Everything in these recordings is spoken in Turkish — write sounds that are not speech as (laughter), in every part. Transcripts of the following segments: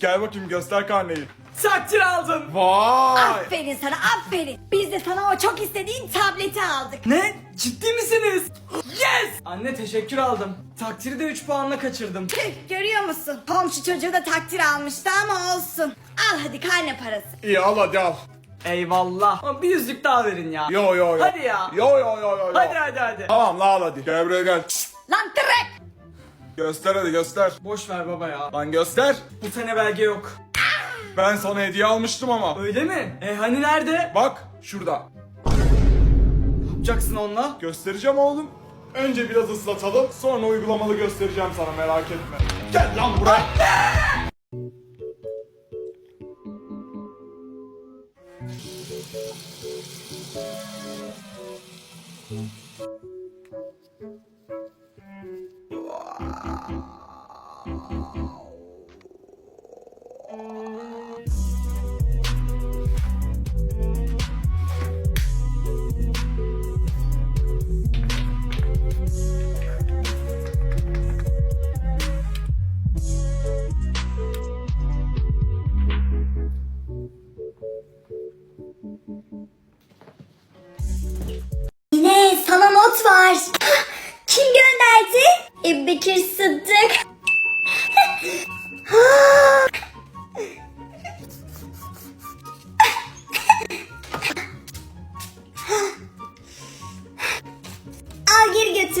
Gel bakayım göster karneyi. Takdir aldım. Vay. Aferin sana aferin. Biz de sana o çok istediğin tableti aldık. Ne? Ciddi misiniz? Yes! Anne teşekkür aldım. Takdiri de 3 puanla kaçırdım. Tüh, görüyor musun? Komşu çocuğu da takdir almıştı ama olsun. Al hadi karne parası. İyi al hadi al. Eyvallah. Ama bir yüzlük daha verin ya. Yo yo yo. Hadi ya. Yo yo yo yo. yo. Hadi hadi hadi. Tamam la al hadi. Gel buraya gel. Lan tırrek. Göster hadi göster. Boş ver baba ya. Lan göster. Bu sene belge yok. Ben sana hediye almıştım ama. Öyle mi? E hani nerede? Bak şurada. Ne yapacaksın onunla? Göstereceğim oğlum. Önce biraz ıslatalım. Sonra uygulamalı göstereceğim sana merak etme. Gel lan buraya.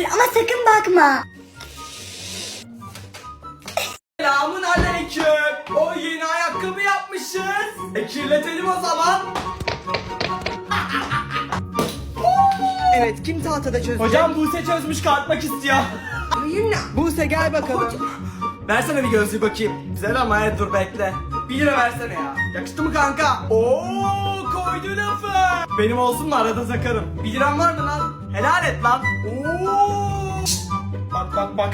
Götür ama sakın bakma. Selamun aleyküm. O yeni ayakkabı yapmışız. E kirletelim o zaman. (laughs) Evet kim tahtada çözecek? Hocam Buse çözmüş kalkmak istiyor. Buse gel bakalım. Versene bir gözlüğü bakayım. Güzel ama evet dur bekle. 1 lira versene ya. Yakıştı mı kanka? Oo koydu lafı. Benim olsun mu arada sakarım. 1 liram var mı lan? Helal et lan. Oo. Bak bak bak.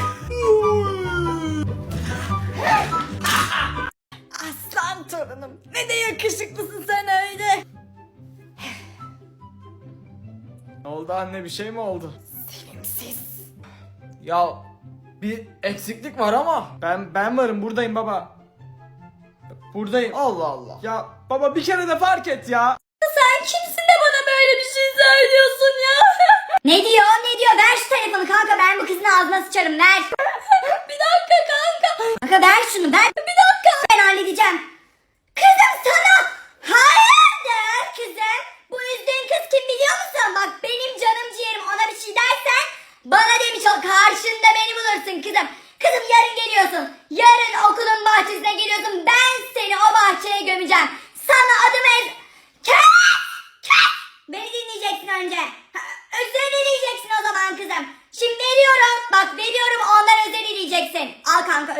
Aslan torunum. Ne de yakışıklısın sen öyle. Ne oldu anne bir şey mi oldu? Sevimsiz. Ya bir eksiklik var ama ben ben varım buradayım baba. Buradayım. Allah Allah. Ya baba bir kere de fark et ya. Sen kimsin de bana böyle bir şey söylüyorsun ya? Ne diyor ne diyor ver şu telefonu kanka ben bu kızın ağzına sıçarım ver. (laughs) bir dakika kanka. Kanka ver şunu ver. Bir dakika. Ben halledeceğim. Kızım sana. Hayırdır kızım? Bu üzdüğün kız kim biliyor musun? Bak benim canım ciğerim ona bir şey dersen bana demiş ol karşında beni bulursun kızım. Kızım yarın geliyorsun. Yarın okulun bahçesine geliyorsun. Ben seni o bahçeye gömeceğim. Sana adımı ez... Kes! Kes! Beni dinleyeceksin önce. Ha, Özür dileyeceksin o zaman kızım. Şimdi veriyorum. Bak veriyorum ondan özür dileyeceksin. Al kanka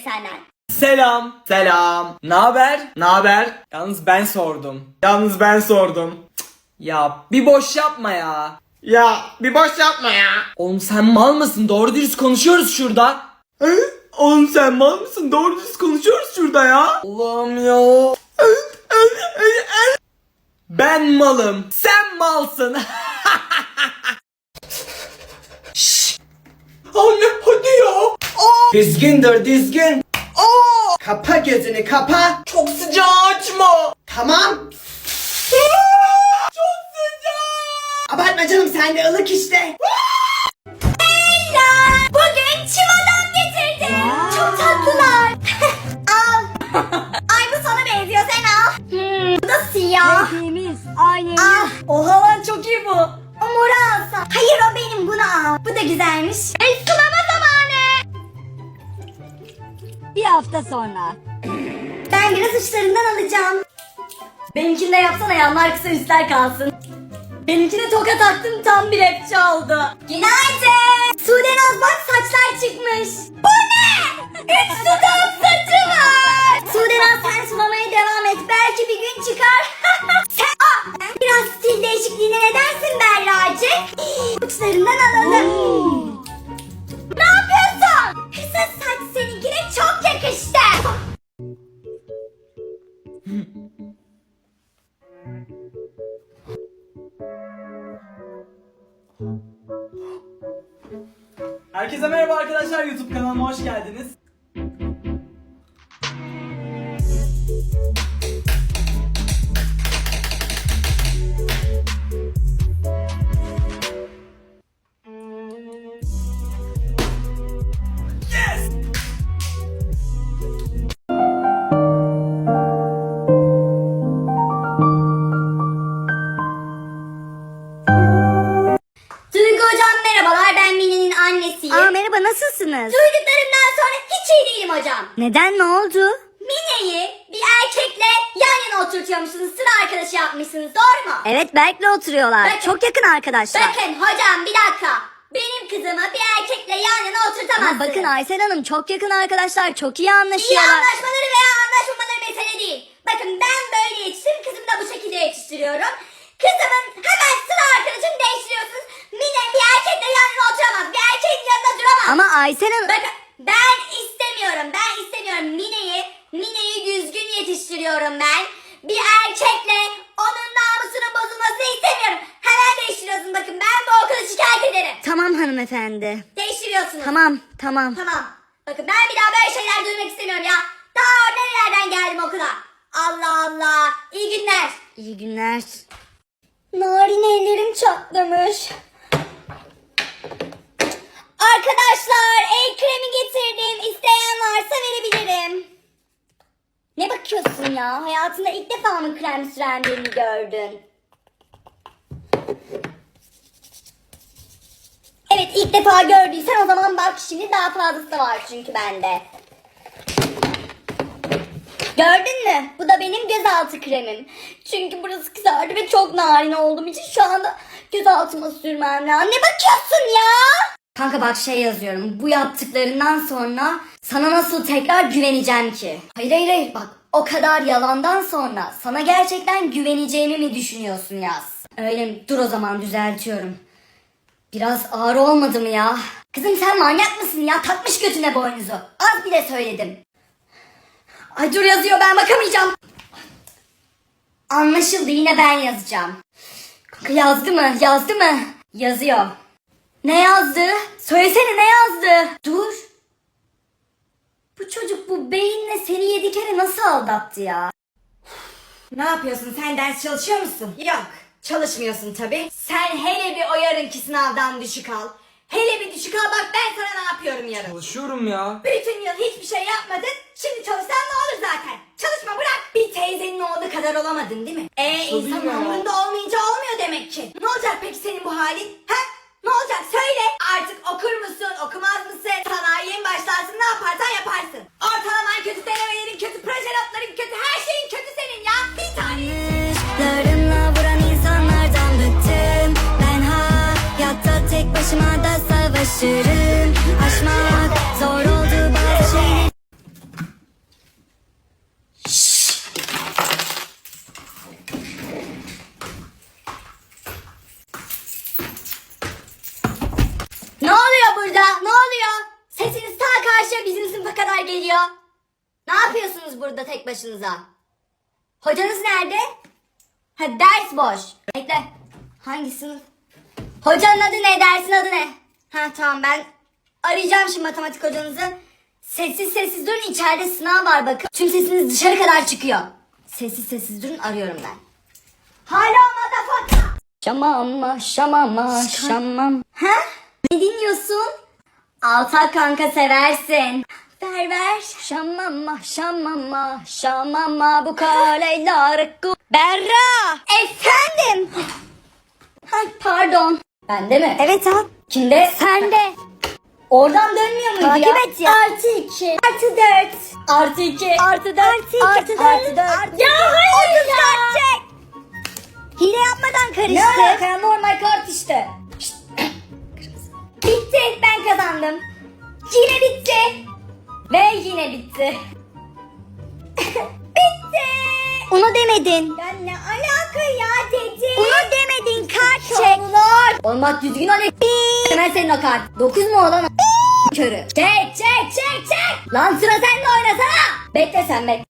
dileyecek senden. Selam. Selam. Ne haber? Ne haber? Yalnız ben sordum. Yalnız ben sordum. Cık, Ya bir boş yapma ya. Ya bir boş yapma ya. Oğlum sen mal mısın? Doğru dürüst konuşuyoruz şurada. Hı? Oğlum sen mal mısın? Doğru dürüst konuşuyoruz şurada ya. Allah'ım ya. Ben malım. Sen malsın. (laughs) Dizgindir dizgin. Kapa gözünü kapa. Çok sıcağı açma. Tamam. Çok sıcak. Abartma canım sen de ılık işte. Sonra. Ben biraz uçlarından alacağım. Benimkini de yapsana yanlar kısa üstler kalsın. Benimkine toka taktım tam bir rapçi oldu. Günaydın. Sude Naz bak saçlar çıkmış. Bu ne? Üç dudağım saçı var. Sude Naz sen sulamaya devam et. Belki bir gün çıkar. (laughs) sen Aa, biraz Herkese merhaba arkadaşlar YouTube kanalıma hoş geldiniz. Neden ne oldu? Mine'yi bir erkekle yan yana oturtuyormuşsunuz. Sıra arkadaşı yapmışsınız. Doğru mu? Evet Berk'le oturuyorlar. Bakın. Çok yakın arkadaşlar. Bakın hocam bir dakika. Benim kızımı bir erkekle yan yana oturtamazsınız. Ama bakın Aysel Hanım çok yakın arkadaşlar. Çok iyi İyi anlaşıyorlar. anlaşmaları veya anlaşmamaları mesele değil. Bakın ben böyle yetiştim. Kızımı da bu şekilde yetiştiriyorum. Kızımın hemen sıra arkadaşını değiştiriyorsunuz. Mine bir erkekle yan yana oturamaz. Bir erkeğin yanında duramaz. Ama Aysel Hanım... Bakın ben istemiyorum. Ben istemiyorum. Mine'yi Mine'yi düzgün yetiştiriyorum ben. Bir erkekle onun namusunun bozulmasını istemiyorum. Hemen değiştiriyorsun bakın. Ben bu okulu Tamam hanımefendi. Değiştiriyorsunuz. Tamam tamam. Tamam. Bakın ben bir daha böyle şeyler duymak istemiyorum ya. Daha nerelerden geldim okula. Allah Allah. İyi günler. İyi günler. Narin ellerim çatlamış. Arkadaşlar el kremi getirdim. İsteyen varsa verebilirim. Ne bakıyorsun ya? Hayatında ilk defa mı krem süren birini gördün? Evet ilk defa gördüysen o zaman bak şimdi daha fazlası var çünkü bende. Gördün mü? Bu da benim gözaltı kremim. Çünkü burası kızardı ve çok narin olduğum için şu anda gözaltıma sürmem lazım. Ne bakıyorsun ya? Kanka bak şey yazıyorum. Bu yaptıklarından sonra sana nasıl tekrar güveneceğim ki? Hayır hayır hayır bak. O kadar yalandan sonra sana gerçekten güveneceğimi mi düşünüyorsun yaz? Öyle mi? Dur o zaman düzeltiyorum. Biraz ağır olmadı mı ya? Kızım sen manyak mısın ya? Takmış götüne boynuzu. Az bile söyledim. Ay dur yazıyor ben bakamayacağım. Anlaşıldı yine ben yazacağım. Kanka yazdı mı? Yazdı mı? Yazıyor. Ne yazdı? Söylesene ne yazdı? Dur. Bu çocuk bu beyinle seni yedi kere nasıl aldattı ya? Ne yapıyorsun? Sen ders çalışıyor musun? Yok. Çalışmıyorsun tabii. Sen hele bir o yarınki sınavdan düşük al. Hele bir düşük al bak ben sana ne yapıyorum yarın. Çalışıyorum ya. Bütün yıl hiçbir şey yapmadın. Şimdi çalışsan ne olur zaten. Çalışma bırak. Bir teyzenin oğlu kadar olamadın değil mi? Ee Tabii insan ya. umurunda olmayınca olmuyor demek ki. Ne olacak peki senin bu halin? Ha? Ne olacak söyle. Artık okur musun okumaz mısın? Sanayiye geliyor. Ne yapıyorsunuz burada tek başınıza? Hocanız nerede? Ha ders boş. Bekle. Hangi sınıf? Hocanın adı ne? Dersin adı ne? Ha tamam ben arayacağım şimdi matematik hocanızı. Sessiz sessiz durun içeride sınav var bakın. Tüm sesiniz dışarı kadar çıkıyor. Sessiz sessiz durun arıyorum ben. Hala motherfucker. Şamama şamama şamam Ha? Ne dinliyorsun? Altak kanka seversin. Ver. Şamama şamama şamama bu kaleler ku Berra Efendim. Ay pardon. Bende mi? Evet al Kimde? Sende Oradan dönmüyor muydu Takip ya? et ya. Artı iki. Artı dört. Artı iki. Artı dört Artı dört. Artı dört Ya hayır ya. çek Hile yapmadan Ne karıştı alaka ya? normal kart işte. (clears throat) Bitti ben kazandım. Yine bitti. Yine bitti. (laughs) bitti. Onu demedin Ya ne alaka ya dedi. Onu demedin kart çek. Olmak düzgün hani. Hemen senin o kart. Dokuz mu olan? Körü. Çek çek çek çek. Lan sıra sende oynasana. Bekle sen bekle.